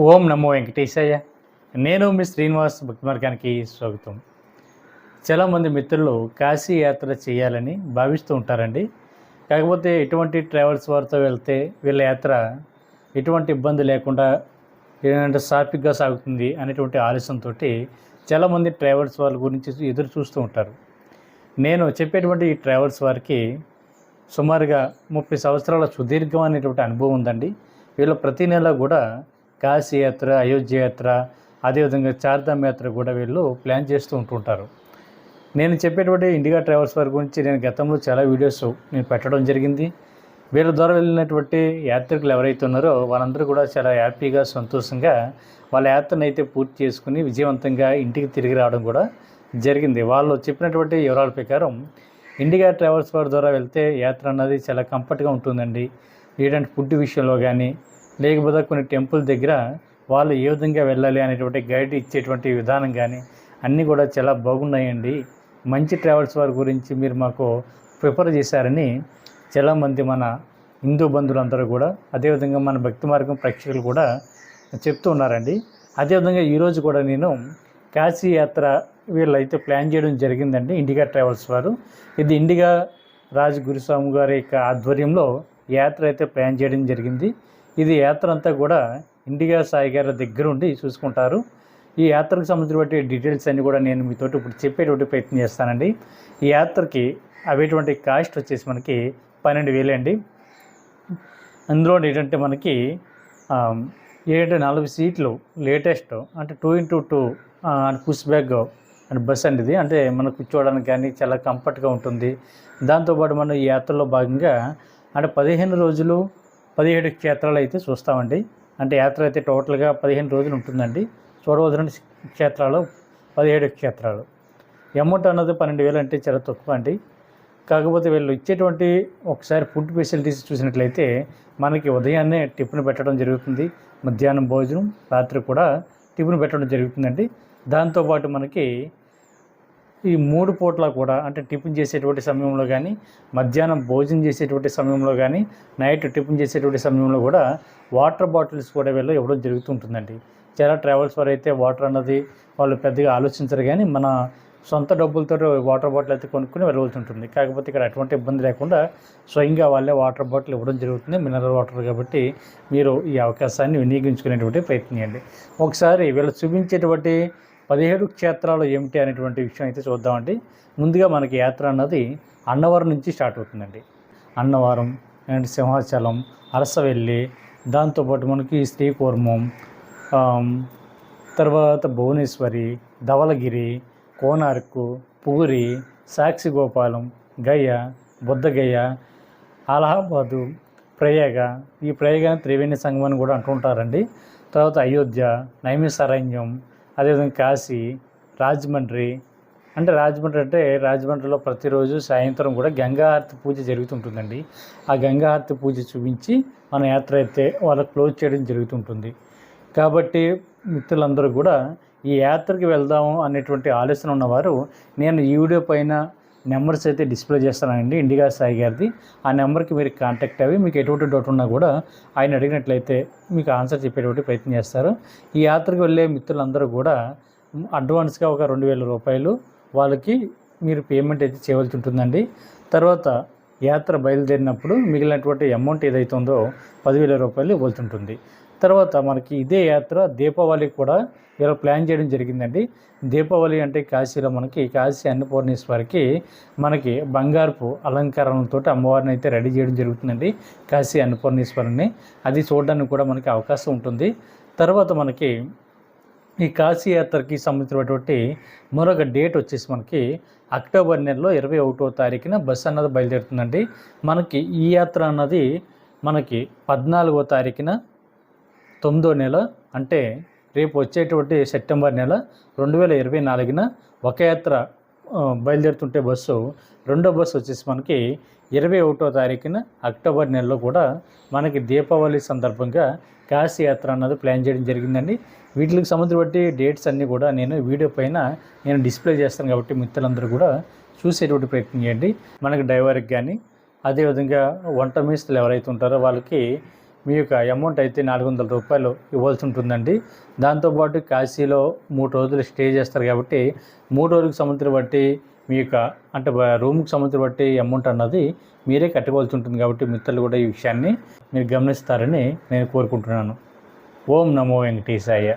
ఓం నమో వెంకటేశయ్య. నేను మీ శ్రీనివాస్ భక్తి మార్గానికి స్వాగతం చాలామంది మిత్రులు కాశీ యాత్ర చేయాలని భావిస్తూ ఉంటారండి. కాకపోతే ఎటువంటి ట్రావెల్స్ వారితో వెళ్తే వీళ్ళ యాత్ర ఎటువంటి ఇబ్బంది లేకుండా ఏంటంటే సాఫీగా సాగుతుంది అనేటువంటి ఆలస్యంతో చాలామంది ట్రావెల్స్ వాళ్ళ గురించి ఎదురు చూస్తూ ఉంటారు. నేను చెప్పేటువంటి ఈ ట్రావెల్స్ వారికి సుమారుగా ముప్పై సంవత్సరాల సుదీర్ఘమైనటువంటి అనుభవం ఉందండి. వీళ్ళు ప్రతి నెల కూడా కాశీయాత్ర అయోధ్యయాత్ర అయోధ్య యాత్ర అదేవిధంగా చార్ధామ్ యాత్ర కూడా వీళ్ళు ప్లాన్ చేస్తూ ఉంటుంటారు. నేను చెప్పేటువంటి ఇండిగా ట్రావెల్స్ వారి గురించి నేను గతంలో చాలా వీడియోస్ నేను పెట్టడం జరిగింది. వీళ్ళ ద్వారా వెళ్ళినటువంటి యాత్రికులు ఎవరైతే ఉన్నారో వాళ్ళందరూ కూడా చాలా హ్యాపీగా సంతోషంగా వాళ్ళ యాత్రను అయితే పూర్తి చేసుకుని విజయవంతంగా ఇంటికి తిరిగి రావడం కూడా జరిగింది. వాళ్ళు చెప్పినటువంటి వివరాల ప్రకారం ఇండిగా ట్రావెల్స్ వారి ద్వారా వెళ్తే యాత్ర అన్నది చాలా కంఫర్ట్గా ఉంటుందండి. ఏంటంటే ఫుడ్ విషయంలో కానీ లేకపోతే కొన్ని టెంపుల్ దగ్గర వాళ్ళు ఏ విధంగా వెళ్ళాలి అనేటువంటి గైడ్ ఇచ్చేటువంటి విధానం కానీ అన్నీ కూడా చాలా బాగున్నాయండి. మంచి ట్రావెల్స్ వారి గురించి మీరు మాకు ప్రిఫర్ చేశారని చాలామంది మన హిందూ బంధువులందరూ కూడా అదేవిధంగా మన భక్తి మార్గం ప్రేక్షకులు కూడా చెప్తూ ఉన్నారండి. అదేవిధంగా ఈరోజు కూడా నేను కాశీ యాత్ర వీళ్ళైతే ప్లాన్ చేయడం జరిగిందండి ఇండిగా ట్రావెల్స్ వారు. ఇది ఇండిగా రాజ్ గురుస్వామి గారి యొక్క ఆధ్వర్యంలో యాత్ర అయితే ప్లాన్ చేయడం జరిగింది. ఇది యాత్ర అంతా కూడా ఇండిగా సాయి గారి దగ్గర ఉండి చూసుకుంటారు. ఈ యాత్రకు సంబంధించినటువంటి డీటెయిల్స్ అన్నీ కూడా నేను మీతో ఇప్పుడు చెప్పేటువంటి ప్రయత్నం చేస్తానండి. ఈ యాత్రకి అవేటువంటి కాస్ట్ వచ్చేసి మనకి పన్నెండు వేలు అండి. అందులో ఏంటంటే మనకి ఏంటంటే నాలుగు సీట్లు లేటెస్ట్ అంటే two into two push back అంటే బస్ అండి ఇది. అంటే మనం కూర్చోవడానికి కానీ చాలా కంఫర్ట్గా ఉంటుంది. దాంతోపాటు మనం ఈ యాత్రలో భాగంగా అంటే పదిహేను రోజులు పదిహేడు క్షేత్రాలు అయితే చూస్తామండి. అంటే యాత్ర అయితే టోటల్గా పదిహేను రోజులు ఉంటుందండి. చూడవలసిన క్షేత్రాలు పదిహేడు క్షేత్రాలు. అమౌంట్ అన్నది పన్నెండు వేలు అంటే చాలా తక్కువ అండి. కాకపోతే వీళ్ళు ఇచ్చేటువంటి ఒకసారి ఫుడ్ ఫెసిలిటీస్ చూసినట్లయితే మనకి ఉదయాన్నే టిఫిన్ పెట్టడం జరుగుతుంది. మధ్యాహ్నం భోజనం రాత్రి కూడా టిఫిన్ పెట్టడం జరుగుతుందండి. దాంతోపాటు మనకి ఈ మూడు పూట్ల కూడా అంటే టిఫిన్ చేసేటువంటి సమయంలో కానీ మధ్యాహ్నం భోజనం చేసేటువంటి సమయంలో కానీ నైట్ టిఫిన్ చేసేటువంటి సమయంలో కూడా వాటర్ బాటిల్స్ కూడా వీళ్ళు ఇవ్వడం జరుగుతుంటుందండి. చాలా ట్రావెల్స్ వారు అయితే వాటర్ అన్నది వాళ్ళు పెద్దగా ఆలోచించరు కానీ మన సొంత డబ్బులతో వాటర్ బాటిల్ అయితే కొనుక్కుని వెళ్ళవలసి ఉంటుంది కాకపోతే ఇక్కడ అటువంటి ఇబ్బంది లేకుండా స్వయంగా వాళ్ళే వాటర్ బాటిల్ ఇవ్వడం జరుగుతుంది. మినరల్ వాటర్ కాబట్టి మీరు ఈ అవకాశాన్ని వినియోగించుకునేటువంటి ప్రయత్నం చేయండి. ఒకసారి వీళ్ళు చూపించేటువంటి పదిహేడు క్షేత్రాలు ఏమిటి అనేటువంటి విషయం అయితే చూద్దామండి. ముందుగా మనకి యాత్ర అన్నది అన్నవరం నుంచి స్టార్ట్ అవుతుందండి. అన్నవరం అండ్ సింహాచలం అరసవెల్లి దాంతోపాటు మనకి శ్రీకూర్మం తర్వాత భువనేశ్వరి ధవలగిరి కోనార్కు పూరి సాక్షిగోపాలం గయ బుద్ధగయ అలహాబాదు ప్రయాగ. ఈ ప్రయాగ త్రివేణి సంఘం అని కూడా అంటుంటారండి. తర్వాత అయోధ్య నైమిసారణ్యం అదేవిధంగా కాశీ రాజమండ్రి అంటే రాజమండ్రి అంటే రాజమండ్రిలో ప్రతిరోజు సాయంత్రం కూడా గంగాహారతి పూజ జరుగుతుంటుందండి. ఆ గంగాహారతి పూజ చూపించి మన యాత్ర అయితే వాళ్ళకి క్లోజ్ చేయడం జరుగుతుంటుంది. కాబట్టి మిత్రులందరూ కూడా ఈ యాత్రకి వెళ్దాము అనేటువంటి ఆలోచన ఉన్నవారు నేను ఈ వీడియో పైన నెంబర్స్ అయితే డిస్ప్లే చేస్తానండి ఇండిగా సాయి గారిది. ఆ నెంబర్కి మీరు కాంటాక్ట్ అవి మీకు ఎటువంటి డౌట్ ఉన్నా కూడా ఆయన అడిగినట్లయితే మీకు ఆన్సర్ చెప్పేటువంటి ప్రయత్నం చేస్తారు. ఈ యాత్రకు వెళ్ళే మిత్రులందరూ కూడా అడ్వాన్స్గా ఒక రెండు వేల రూపాయలు వాళ్ళకి మీరు పేమెంట్ అయితే చేయవలసి ఉంటుందండి. తర్వాత యాత్ర బయలుదేరినప్పుడు మిగిలినటువంటి అమౌంట్ ఏదైతే ఉందో పదివేల రూపాయలు ఇవ్వాల్సి తర్వాత మనకి ఇదే యాత్ర దీపావళి కూడా ఇలా ప్లాన్ చేయడం జరిగిందండి. దీపావళి అంటే కాశీలో మనకి కాశీ అన్నపూర్ణేశ్వరికి మనకి బంగారపు అలంకరణలతో అమ్మవారిని అయితే రెడీ చేయడం జరుగుతుందండి కాశీ అన్నపూర్ణేశ్వరిని అది చూడడానికి కూడా మనకి అవకాశం ఉంటుంది. తర్వాత మనకి ఈ కాశీ యాత్రకి సంబంధించినటువంటి మరొక డేట్ వచ్చేసి మనకి అక్టోబర్ నెలలో ఇరవై ఒకటో తారీఖున బస్సు అన్నది బయలుదేరుతుందండి. మనకి ఈ యాత్ర అన్నది మనకి పద్నాలుగో తారీఖున తొమ్మిదో నెల అంటే రేపు వచ్చేటువంటి సెప్టెంబర్ నెల రెండు వేల ఇరవై నాలుగున ఒక యాత్ర బయలుదేరుతుంటే బస్సు రెండో బస్సు వచ్చేసి మనకి ఇరవై ఒకటో తారీఖున అక్టోబర్ నెలలో కూడా మనకి దీపావళి సందర్భంగా కాశీయాత్ర అన్నది ప్లాన్ చేయడం జరిగిందండి. వీటికి సంబంధించి డేట్స్ అన్నీ కూడా నేను వీడియో పైన నేను డిస్ప్లే చేస్తాను కాబట్టి మిత్రులందరూ కూడా చూసేటువంటి ప్రయత్నం చేయండి. మనకి డ్రైవర్కి కానీ అదేవిధంగా వంట మేస్తులు ఎవరైతే ఉంటారో వాళ్ళకి మీ యొక్క అమౌంట్ అయితే నాలుగు వందల రూపాయలు ఇవ్వాల్సి ఉంటుందండి. దాంతోపాటు కాశీలో మూడు రోజులు స్టే చేస్తారు కాబట్టి మూడు రోజులకు సంబంధించిన బట్టి మీ యొక్క అంటే రూమ్కి సంబంధించిన బట్టి అమౌంట్ అన్నది మీరే కట్టుకోవాల్సి ఉంటుంది కాబట్టి మిత్రులు కూడా ఈ విషయాన్ని మీరు గమనిస్తారని నేను కోరుకుంటున్నాను. ఓం నమో వెంకటేశాయ.